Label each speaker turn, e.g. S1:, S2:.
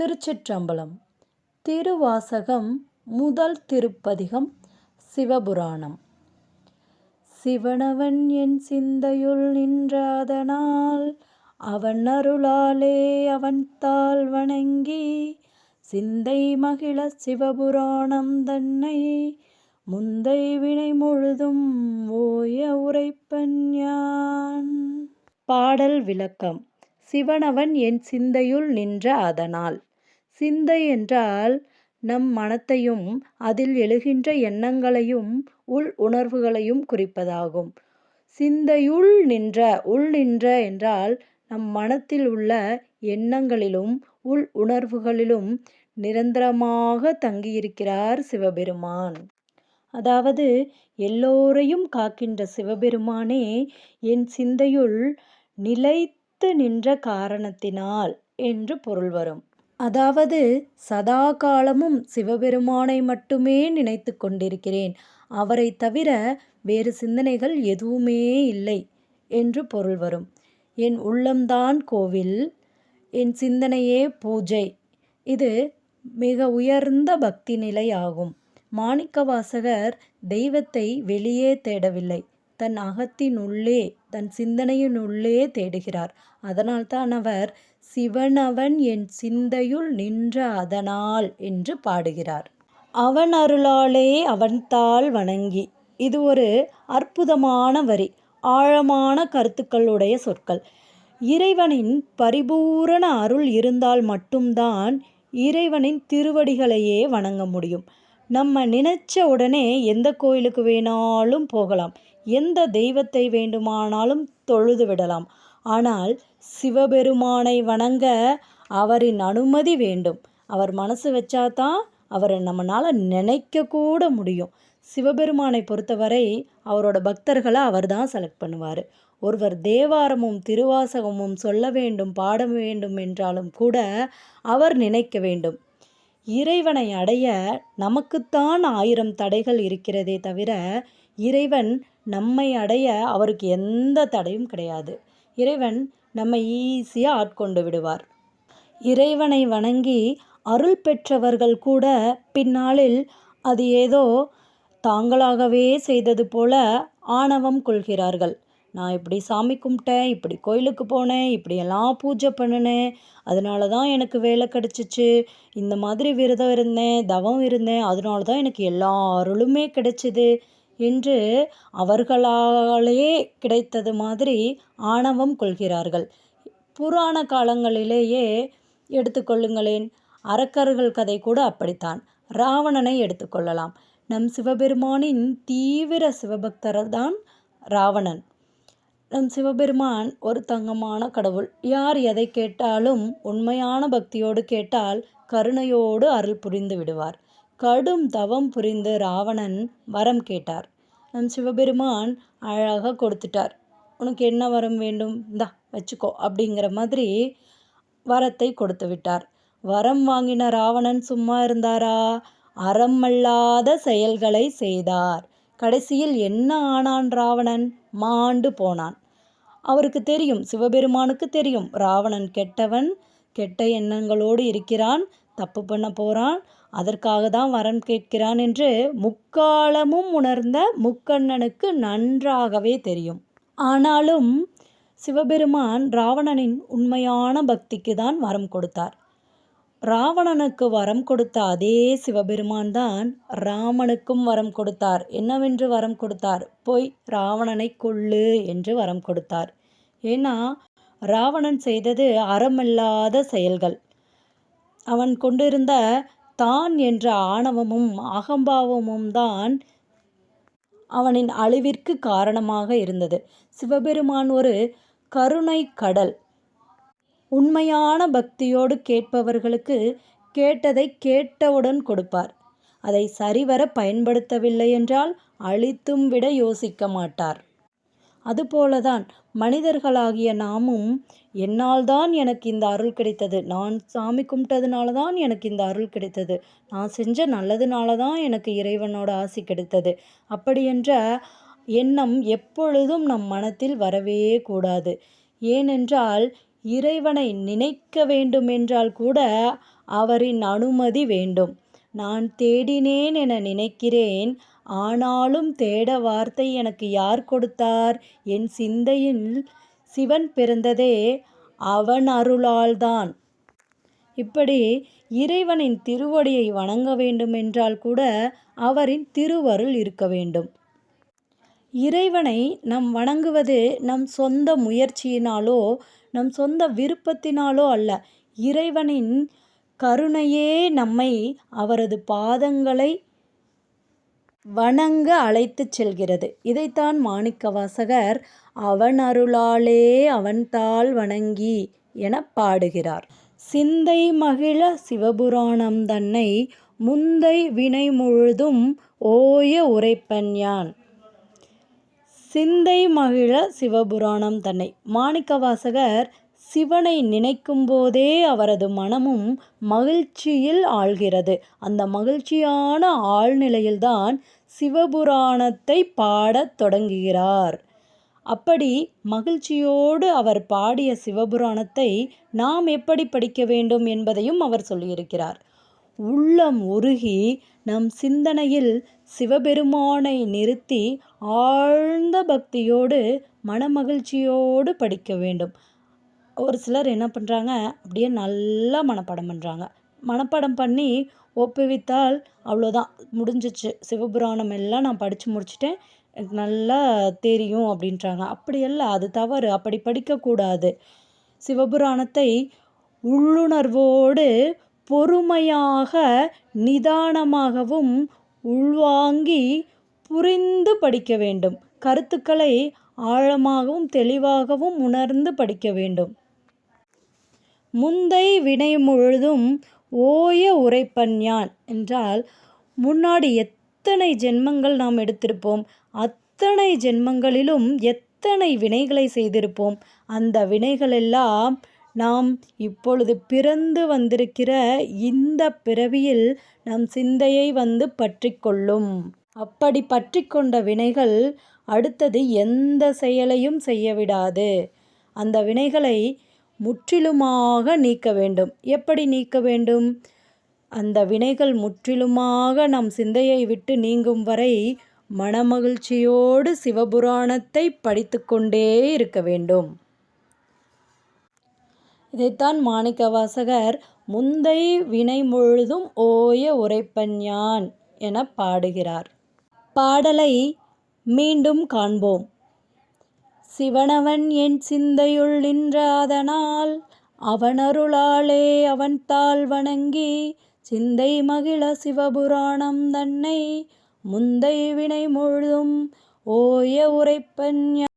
S1: திருச்சிற்றம்பலம். திருவாசகம் முதல் திருப்பதிகம் சிவபுராணம். சிவனவன் என் சிந்தையுள் நின்றாதனால் அவன் அருளாலே அவன் தாள் வணங்கி சிந்தை மகிழ சிவபுராணம் தன்னை முந்தை வினை முழுதும் ஓய உரைப்பன் யான். பாடல் விளக்கம். சிவனவன் என் சிந்தையுள் நின்ற அதனால். சிந்தை என்றால் நம் மனத்தையும் அதில் எழுகின்ற எண்ணங்களையும் உள் உணர்வுகளையும் குறிப்பதாகும். சிந்தையுள் நின்ற உள் நின்ற என்றால் நம் மனத்தில் உள்ள எண்ணங்களிலும் உள் உணர்வுகளிலும் நிரந்தரமாக தங்கியிருக்கிறார் சிவபெருமான். அதாவது எல்லோரையும் காக்கின்ற சிவபெருமானே என் சிந்தையுள் நிலை நிலைத்து நின்ற காரணத்தினால் என்று பொருள் வரும். அதாவது சதா காலமும் சிவபெருமானை மட்டுமே நினைத்து கொண்டிருக்கிறேன். அவரை தவிர வேறு சிந்தனைகள் எதுவுமே இல்லை என்று பொருள் வரும். என் உள்ளம்தான் கோவில் என் சிந்தனையே பூஜை. இது மிக உயர்ந்த பக்தி நிலை ஆகும் மாணிக்கவாசகர் தெய்வத்தை வெளியே தேடவில்லை. தன் அகத்தினுள்ளே தன் சிந்தனையினுள்ளே தேடுகிறார். அதனால்தான் அவர் சிவனவன் என் சிந்தையுள் நின்ற அதனால் என்று பாடுகிறார். அவன் அருளாலே அவன்தாள் வணங்கி இது ஒரு அற்புதமான வரி ஆழமான கருத்துக்களுடைய சொற்கள். இறைவனின் பரிபூரண அருள் இருந்தால் மட்டும்தான் இறைவனின் திருவடிகளையே வணங்க முடியும். நம்ம நினைச்ச உடனே எந்த கோயிலுக்கு வேணாலும் போகலாம் எந்த தெய்வத்தை வேண்டுமானாலும் தொழுது விடலாம். ஆனால் சிவபெருமானை வணங்க அவரின் அனுமதி வேண்டும். அவர் மனசு வச்சாதான் அவரை நம்மளால் நினைக்க கூட முடியும். சிவபெருமானை பொறுத்தவரை அவரோட பக்தர்களை அவர் தான் செலக்ட் பண்ணுவார். ஒருவர் தேவாரமும் திருவாசகமும் சொல்ல வேண்டும் பாட வேண்டும் என்றாலும் கூட அவர் நினைக்க வேண்டும். இறைவனை அடைய நமக்குத்தான் ஆயிரம் தடைகள் இருக்கிறதே தவிர இறைவன் நம்மை அடைய அவருக்கு எந்த தடையும் கிடையாது. இறைவன் நம்மை ஈஸியாக ஆட்கொண்டு விடுவார். இறைவனை வணங்கி அருள் பெற்றவர்கள் கூட பின்னாளில் அது ஏதோ தாங்களாகவே செய்தது போல ஆணவம் கொள்கிறார்கள். நான் இப்படி சாமி கும்பிட்டேன் இப்படி கோயிலுக்கு போனேன் இப்படியெல்லாம் பூஜை பண்ணினேன். அதனால தான் எனக்கு வேலை கிடச்சிச்சு. இந்த மாதிரி விரதம் இருந்தேன் தவம் இருந்தேன். அதனால தான் எனக்கு எல்லா அருளுமே கிடைச்சிது. என்று அவர்களாலேயே கிடைத்தது மாதிரி ஆணவம் கொள்கிறார்கள். புராண காலங்களிலேயே எடுத்துக்கொள்ளுங்களேன் அரக்கர்கள் கதை கூட அப்படித்தான். ராவணனை எடுத்துக்கொள்ளலாம் நம் சிவபெருமானின் தீவிர சிவபக்தர் தான் ராவணன். நம் சிவபெருமான் ஒரு தங்கமான கடவுள். யார் எதை கேட்டாலும் உண்மையான பக்தியோடு கேட்டால் கருணையோடு அருள் புரிந்து விடுவார். கடும் தவம் புரிந்து ராவணன் வரம் கேட்டார். நம் சிவபெருமான் அழகாக கொடுத்துட்டார். உனக்கு என்ன வரம் வேண்டும்? இந்தா வச்சுக்கோ அப்படிங்கிற மாதிரி வரத்தை கொடுத்து விட்டார். வரம் வாங்கின ராவணன் சும்மா இருந்தாரா? அறமல்லாத செயல்களை செய்தார். கடைசியில் என்ன ஆனான் ராவணன்? மாண்டு போனான். அவருக்கு தெரியும் சிவபெருமானுக்கு தெரியும். ராவணன் கெட்டவன் கெட்ட எண்ணங்களோடு இருக்கிறான் தப்பு பண்ண போகிறான் அதற்காக தான் வரம் கேட்கிறான் என்று முக்காலமும் உணர்ந்த முக்கண்ணனுக்கு நன்றாகவே தெரியும். ஆனாலும் சிவபெருமான் ராவணனின் உண்மையான பக்திக்கு தான் வரம் கொடுத்தார். ராவணனுக்கு வரம் கொடுத்த அதே சிவபெருமான் தான் ராமனுக்கும் வரம் கொடுத்தார். என்னவென்று வரம் கொடுத்தார்? போய் ராவணனை கொள்ளு என்று வரம் கொடுத்தார். ஏன்னா ராவணன் செய்தது அறமில்லாத செயல்கள். அவன் கொண்டிருந்த தான் என்ற ஆணவமும் அகம்பாவமும் தான் அவனின் அழிவிற்கு காரணமாக இருந்தது. சிவபெருமான் ஒரு கருணை கடல். உண்மையான பக்தியோடு கேட்பவர்களுக்கு கேட்டதை கேட்டவுடன் கொடுப்பார். அதை சரிவர பயன்படுத்தவில்லை என்றால் அழித்தும் விட யோசிக்க மாட்டார். அதுபோலதான் மனிதர்களாகிய நாமும் என்னால் தான் எனக்கு இந்த அருள் கிடைத்தது நான் சாமி கும்பிட்டதுனால தான் எனக்கு இந்த அருள் கிடைத்தது நான் செஞ்ச நல்லதுனால தான் எனக்கு இறைவனோட ஆசி கிடைத்தது அப்படி என்ற எண்ணம் எப்பொழுதும் நம் மனத்தில் வரவே கூடாது ஏனென்றால் இறைவனை நினைக்க வேண்டுமென்றால் கூட அவரின் அனுமதி வேண்டும். நான் தேடினேன் என நினைக்கிறேன். ஆனாலும் தேட வார்த்தை எனக்கு யார் கொடுத்தார்? என் சிந்தையில் சிவன் பிறந்ததே அவன் அருளால்தான் இப்படி இறைவனின் திருவடியை வணங்க வேண்டுமென்றால் கூட அவரின் திருவருள் இருக்க வேண்டும். இறைவனை நாம் வணங்குவது நம் சொந்த முயற்சியினாலோ நம் சொந்த விருப்பத்தினாலோ அல்ல. இறைவனின் கருணையே நம்மை அவரது பாதங்களை வணங்க அழைத்துச் செல்கிறது. இதைத்தான் மாணிக்கவாசகர் அவனருளாலே அவன்தாள் வணங்கி என பாடுகிறார். சிந்தை மகிழ சிவபுராணம் தன்னை முந்தை வினை முழுதும் ஓய உரைப்பன் யான். சிந்தை மகிழ சிவபுராணம் தன்னை மாணிக்கவாசகர் சிவனை நினைக்கும்போதே அவரது மனமும் மகிழ்ச்சியில் ஆழ்கிறது. அந்த மகிழ்ச்சியான ஆழ்நிலையில்தான் சிவபுராணத்தை பாடத் தொடங்குகிறார். அப்படி மகிழ்ச்சியோடு அவர் பாடிய சிவபுராணத்தை நாம் எப்படி படிக்க வேண்டும் என்பதையும் அவர் சொல்லியிருக்கிறார். உள்ளம் உருகி நம் சிந்தனையில் சிவபெருமானை நிறுத்தி ஆழ்ந்த பக்தியோடு மனமகிழ்ச்சியோடு படிக்க வேண்டும். ஒரு சிலர் என்ன பண்ணுறாங்க அப்படியே நல்லா மனப்பாடம் பண்ணுறாங்க. மனப்பாடம் பண்ணி ஒப்புவித்தால் அவ்வளோதான் முடிஞ்சிச்சு சிவபுராணம் எல்லாம் நான் படித்து முடிச்சுட்டேன். எனக்கு நல்லா தெரியும் அப்படின்றாங்க. அப்படி அது தவறு. அப்படி படிக்கக்கூடாது. சிவபுராணத்தை உள்ளுணர்வோடு பொறுமையாக நிதானமாகவும் உள்வாங்கி புரிந்து படிக்க வேண்டும். கருத்துக்களை ஆழமாகவும் தெளிவாகவும் உணர்ந்து படிக்க வேண்டும். முந்தை வினை முழுதும் ஓய உரைப்பன் யான் என்றால் முன்னாடி எத்தனை ஜென்மங்கள் நாம் எடுத்திருப்போம். அத்தனை ஜென்மங்களிலும் எத்தனை வினைகளை செய்திருப்போம். அந்த வினைகளெல்லாம் நாம் இப்பொழுது பிறந்து வந்திருக்கிற இந்த பிறவியில் நம் சிந்தையை வந்து பற்றிக்கொள்ளும் அப்படி பற்றி கொண்ட வினைகள் அடுத்தது எந்த செயலையும் செய்ய விடாது. அந்த வினைகளை முற்றிலுமாக நீக்க வேண்டும். எப்படி நீக்க வேண்டும்? அந்த வினைகள் முற்றிலுமாக நம் சிந்தையை விட்டு நீங்கும் வரை மனமகிழ்ச்சியோடு சிவபுராணத்தை படித்துக்கொண்டே இருக்க வேண்டும். இதைத்தான் மாணிக்கவாசகர் முந்தை வினை முழுதும் ஓய உரைப்பஞ்ஞான் என பாடுகிறார். பாடலை மீண்டும் காண்போம். சிவனவன் என் சிந்தையுள் நின்றாதனால் அவனருளாலே அவன் தாள் வணங்கி சிந்தை மகிழ சிவபுராணம் தன்னை முந்தை வினை முழுதும் ஓய உரைப்பன்